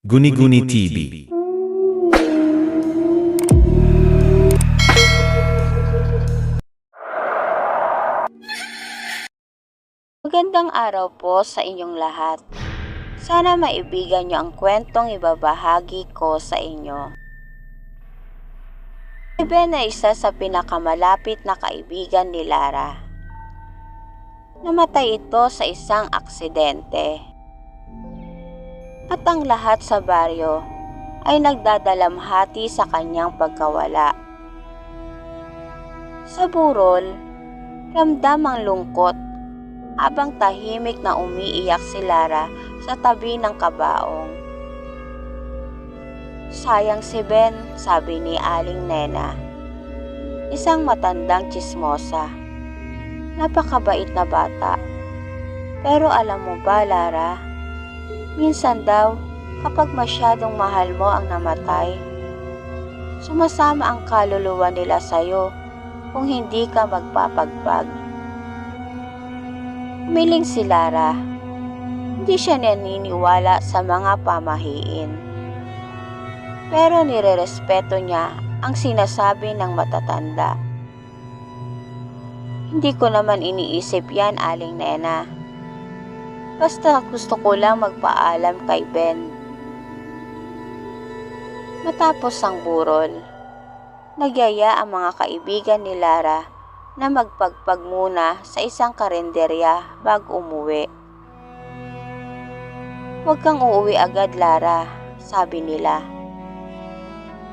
Guni-Guni TV. Magandang araw po sa inyong lahat. Sana maibigan niyo ang kwentong ibabahagi ko sa inyo. Si Ben ay isa sa pinakamalapit na kaibigan ni Lara. Namatay ito sa isang aksidente. At ang lahat sa baryo ay nagdadalamhati sa kanyang pagkawala. Sa burol, ramdam ang lungkot habang tahimik na umiiyak si Lara sa tabi ng kabaong. Sayang si Ben, sabi ni Aling Nena. Isang matandang chismosa. Napakabait na bata. Pero alam mo ba, Lara, minsan daw, kapag masyadong mahal mo ang namatay, sumasama ang kaluluwa nila sa'yo kung hindi ka magpapagbag. Umiling si Lara. Hindi siya naniniwala sa mga pamahiin. Pero nirerespeto niya ang sinasabi ng matatanda. Hindi ko naman iniisip yan, Aling Nena. Basta gusto ko lang magpaalam kay Ben. Matapos ang burol, nagyaya ang mga kaibigan ni Lara na magpagpag muna sa isang karinderya bago umuwi. Huwag kang uuwi agad, Lara, sabi nila.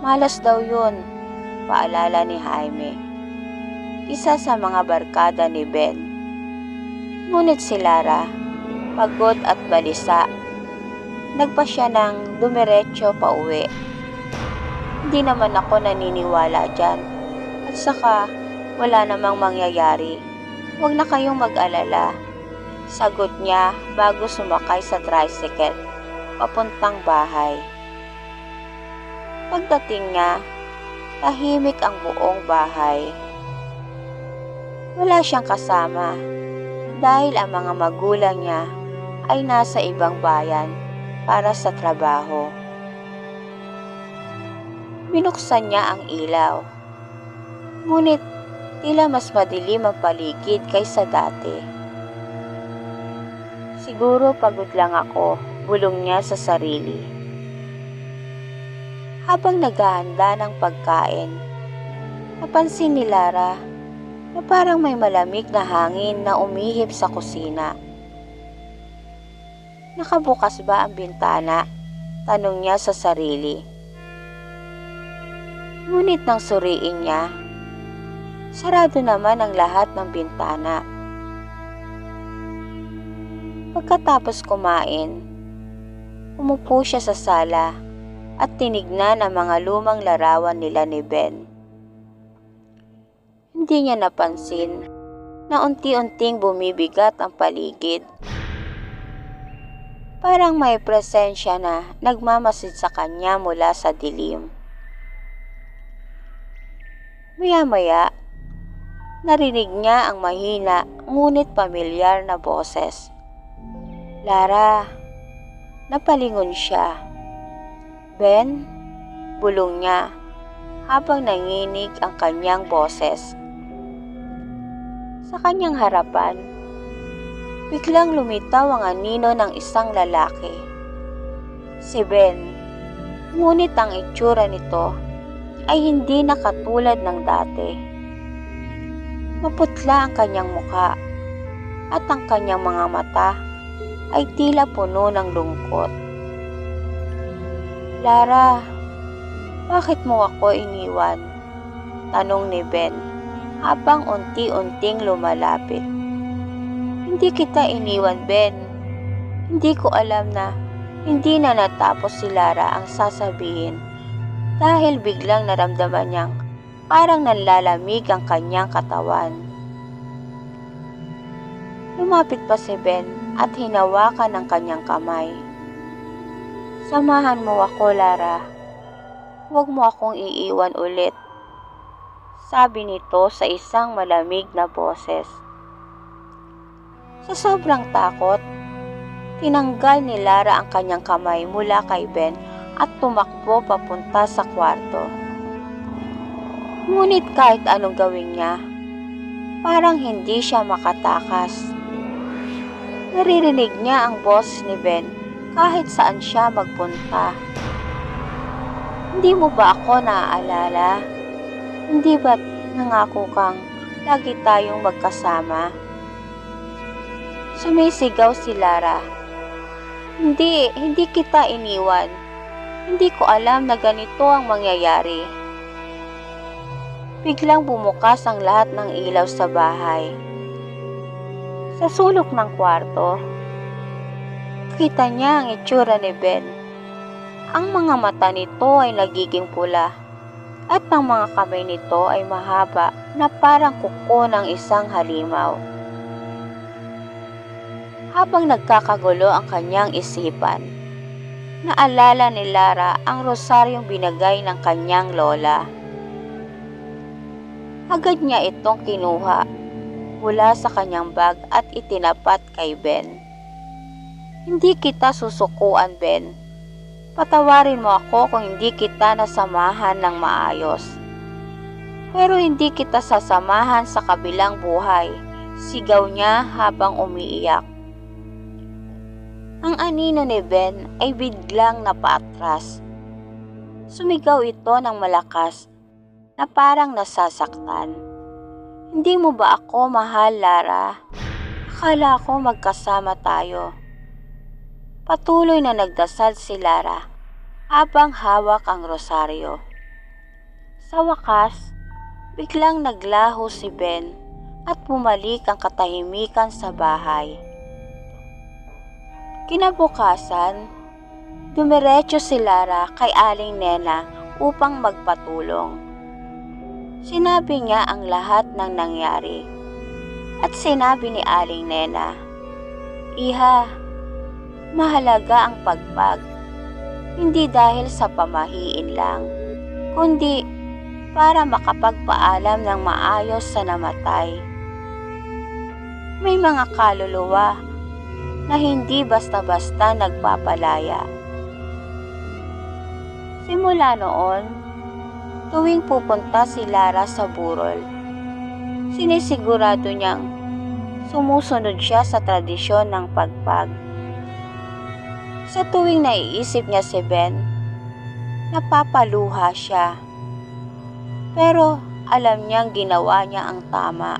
Malas daw yun, paalala ni Jaime. Isa sa mga barkada ni Ben. Ngunit si Lara, pagod at balisa, nagpa siya ng dumiretso pa uwi. Hindi naman ako naniniwala dyan. At saka, wala namang mangyayari. Huwag na kayong mag-alala. Sagot niya bago sumakay sa tricycle, papuntang bahay. Pagdating niya, tahimik ang buong bahay. Wala siyang kasama dahil ang mga magulang niya ay nasa ibang bayan para sa trabaho. Binuksan niya ang ilaw. Ngunit tila mas madilim ang paligid kaysa dati. Siguro pagod lang ako, bulong niya sa sarili. Habang naghahanda ng pagkain, napansin ni Lara na parang may malamig na hangin na umihip sa kusina. Nakabukas ba ang bintana? Tanong niya sa sarili. Ngunit nang suriin niya, sarado naman ang lahat ng bintana. Pagkatapos kumain, umupo siya sa sala at tinignan ang mga lumang larawan nila ni Ben. Hindi niya napansin na unti-unting bumibigat ang paligid. Parang may presensya na nagmamasid sa kanya mula sa dilim. Maya-maya, narinig niya ang mahina ngunit pamilyar na boses. Lara, napalingon siya. Ben, bulong niya habang nanginig ang kanyang boses. Sa kanyang harapan, biglang lumitaw ang anino ng isang lalaki. Si Ben, ngunit ang itsura nito ay hindi na katulad ng dati. Maputla ang kanyang muka at ang kanyang mga mata ay tila puno ng lungkot. Lara, bakit mo ako iniwan? Tanong ni Ben habang unti-unting lumalapit. Hindi kita iniwan, Ben. Hindi ko alam na hindi na natapos si Lara ang sasabihin dahil biglang naramdaman niyang parang nanlalamig ang kanyang katawan. Lumapit pa si Ben at hinawakan ang kanyang kamay. Samahan mo ako, Lara. Huwag mo akong iiwan ulit. Sabi nito sa isang malamig na boses. Sa sobrang takot, Tinanggal ni Lara ang kanyang kamay mula kay Ben at tumakbo papunta sa kwarto. Ngunit kahit anong gawin niya, parang hindi siya makatakas. Naririnig niya ang boss ni Ben kahit saan siya magpunta. Hindi mo ba ako naaalala? Hindi ba't nangako kang lagi tayong magkasama? Sumisigaw si Lara. Hindi, hindi kita iniwan. Hindi ko alam na ganito ang mangyayari. Biglang bumukas ang lahat ng ilaw sa bahay. Sa sulok ng kwarto, kita niya ang itsura ni Ben. Ang mga mata nito ay nagiging pula at ang mga kamay nito ay mahaba na parang kuko ng isang halimaw. Habang nagkakagulo ang kanyang isipan, naalala ni Lara ang rosaryong binagay ng kanyang lola. Agad niya itong kinuha mula sa kanyang bag at itinapat kay Ben. Hindi kita susukuan, Ben. Patawarin mo ako kung hindi kita nasamahan ng maayos. Pero hindi kita sasamahan sa kabilang buhay, sigaw niya habang umiiyak. Ang anino ni Ben ay biglang napaatras. Sumigaw ito ng malakas na parang nasasaktan. Hindi mo ba ako mahal, Lara? Akala ko magkasama tayo. Patuloy na nagdasal si Lara habang hawak ang rosaryo. Sa wakas, biglang naglaho si Ben at bumalik ang katahimikan sa bahay. Kinabukasan, dumiretso si Lara kay Aling Nena upang magpatulong. Sinabi niya ang lahat ng nangyari. At sinabi ni Aling Nena, Iha, mahalaga ang pagpag. Hindi dahil sa pamahiin lang, kundi para makapagpaalam ng maayos sa namatay. May mga kaluluwa na hindi basta-basta nagpapalaya. Simula noon, tuwing pupunta si Lara sa burol, sinisigurado niyang sumusunod siya sa tradisyon ng pagpag. Sa tuwing naiisip niya si Ben, napapaluha siya. Pero alam niyang ginawa niya ang tama.